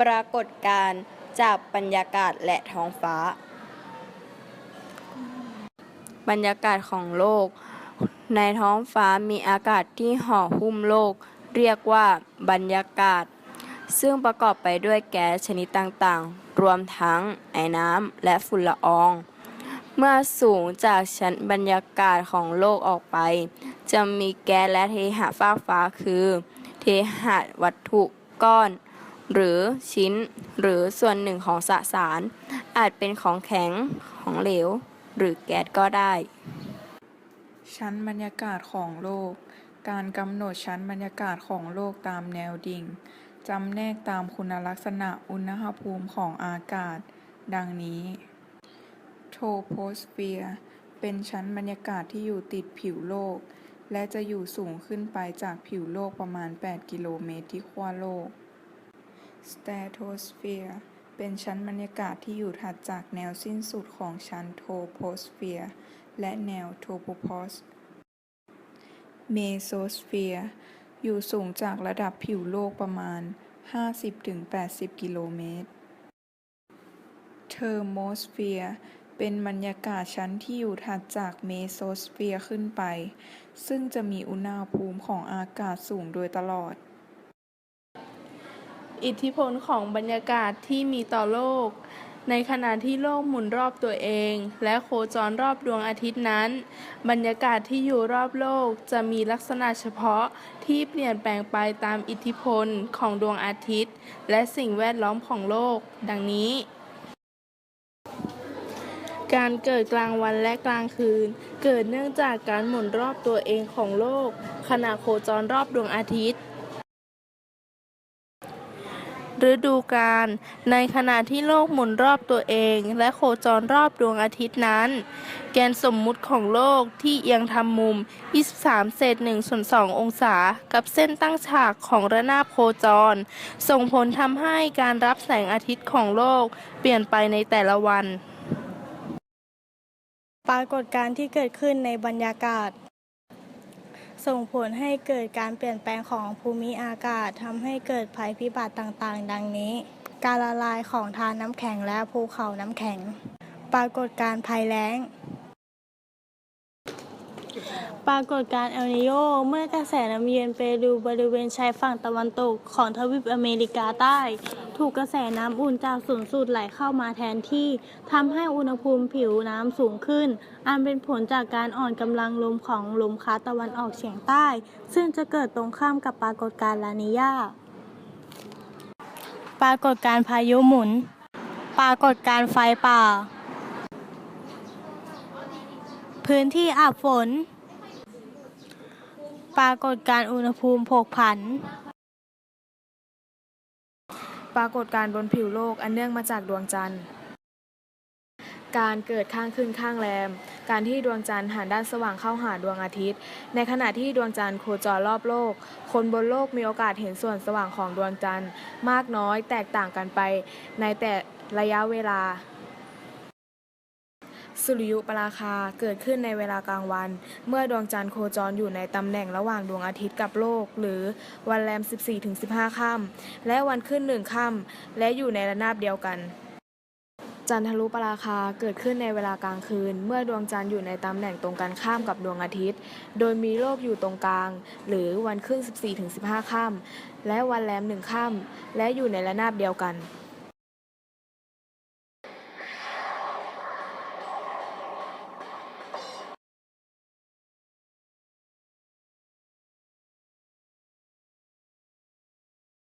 ปรากฏการณ์จากบรรยากาศและท้องฟ้า บรรยากาศของโลก ในท้องฟ้ามีอากาศที่ห่อหุ้มโลก เรียกว่าบรรยากาศ ซึ่งประกอบไปด้วยแก๊สชนิดต่างๆ รวมทั้งไอน้ำและฝุ่นละออง เมื่อสูงจากชั้นบรรยากาศของโลกออกไป จะมีแก๊สและเทหะฟากฟ้าคือ เทหะวัตถุก้อน หรือชิ้น หรือส่วนหนึ่งของสสาร อาจเป็นของแข็ง ของเหลว หรือแก๊สก็ได้ ชั้นบรรยากาศของโลก การกำหนดชั้นบรรยากาศของโลกตามแนวดิ่งจำแนกตามคุณลักษณะอุณหภูมิของอากาศ ดังนี้ โทโพสเฟียร์เป็นชั้นบรรยากาศที่อยู่ติดผิวโลก และจะอยู่สูงขึ้นไปจากผิวโลกประมาณ 8 กิโลเมตรที่ขั้วโลก สเตโทสเฟียร์เป็นชั้นบรรยากาศที่อยู่ถัดจากแนวสิ้นสุดของชั้นโทโพสเฟียร์และแนวโทโปพอสเมโซสเฟียร์อยู่สูงจากระดับผิวโลกประมาณ 50-80 กิโลเมตร เทอร์โมสเฟียร์เป็นบรรยากาศชั้นที่อยู่ถัดจากเมโซสเฟียร์ขึ้นไป ซึ่งจะมีอุณหภูมิของอากาศสูงโดยตลอด อิทธิพลของบรรยากาศที่มีต่อโลก ในขณะที่โลกหมุนรอบตัวเอง และโคจรรอบดวงอาทิตย์นั้น บรรยากาศที่อยู่รอบโลกจะมีลักษณะเฉพาะที่เปลี่ยนแปลงไปตามอิทธิพลของดวงอาทิตย์ และสิ่งแวดล้อมของโลก ดังนี้การเกิดกลางวันและกลางคืน เกิดเนื่องจากการหมุนรอบตัวเองของโลก ขณะโคจรรอบดวงอาทิตย์ ฤดูกาลในขณะที่โลกหมุนรอบตัวเอง และโคจรรอบดวงอาทิตย์นั้น แกนสมมุติของโลกที่เอียงทำมุม 23เศษ1ส่วน2องศา กับเส้นตั้งฉากของระนาบโคจร ส่งผลทำให้การรับแสงอาทิตย์ของโลกเปลี่ยนไปในแต่ละวัน ปรากฏการณ์ที่เกิดขึ้นในบรรยากาศ ส่งผลให้เกิดการเปลี่ยนแปลงของภูมิอากาศทำให้เกิดภัยพิบัติต่างๆ ดังนี้ การละลายของทานน้ำแข็งและภูเขาน้ำแข็ง ปรากฏการภัยแล้ง ปรากฏการณ์เอลนิโยเมื่อกระแสน้ำเย็นเปรูบริเวณชายฝั่งตะวันตกของทวีปอเมริกาใต้ ถูกกระแสน้ำอุ่นจากศูนย์สูตรไหลเข้ามาแทนที่ทำให้อุณหภูมิผิวน้ำสูงขึ้น อันเป็นผลจากการอ่อนกำลังลมของลมคัดตะวันออกเฉียงใต้ ซึ่งจะเกิดตรงข้ามกับปรากฏการณ์ลานิญาปรากฏการณ์พายุหมุน ปรากฏการณ์ไฟป่า พื้นที่อาบฝน ปรากฏการอุณหภูมิผกผัน ปรากฏการบนผิวโลกอันเนื่องมาจากดวงจันทร์ การเกิดข้างขึ้นข้างแรม การที่ดวงจันทร์หันด้านสว่างเข้าหาดวงอาทิตย์ ในขณะที่ดวงจันทร์โคจรรอบโลก คนบนโลกมีโอกาสเห็นส่วนสว่างของดวงจันทร์ มากน้อยแตกต่างกันไปในแต่ระยะเวลา สุริยุปราคาเกิดขึ้นในเวลากลางวัน เมื่อดวงจันทร์โคจรอยู่ในตำแหน่งระหว่างดวงอาทิตย์กับโลก หรือวันแรม 14-15 ค่ำและวันขึ้นหนึ่งค่ำและอยู่ในระนาบเดียวกัน จันทรุปราคาเกิดขึ้นในเวลากลางคืน เมื่อดวงจันทร์อยู่ในตำแหน่งตรงกันข้ามกับดวงอาทิตย์ โดยมีโลกอยู่ตรงกลาง หรือวันขึ้น 14-15 ค่ำและวันแรมหนึ่งค่ำและอยู่ในระนาบเดียวกัน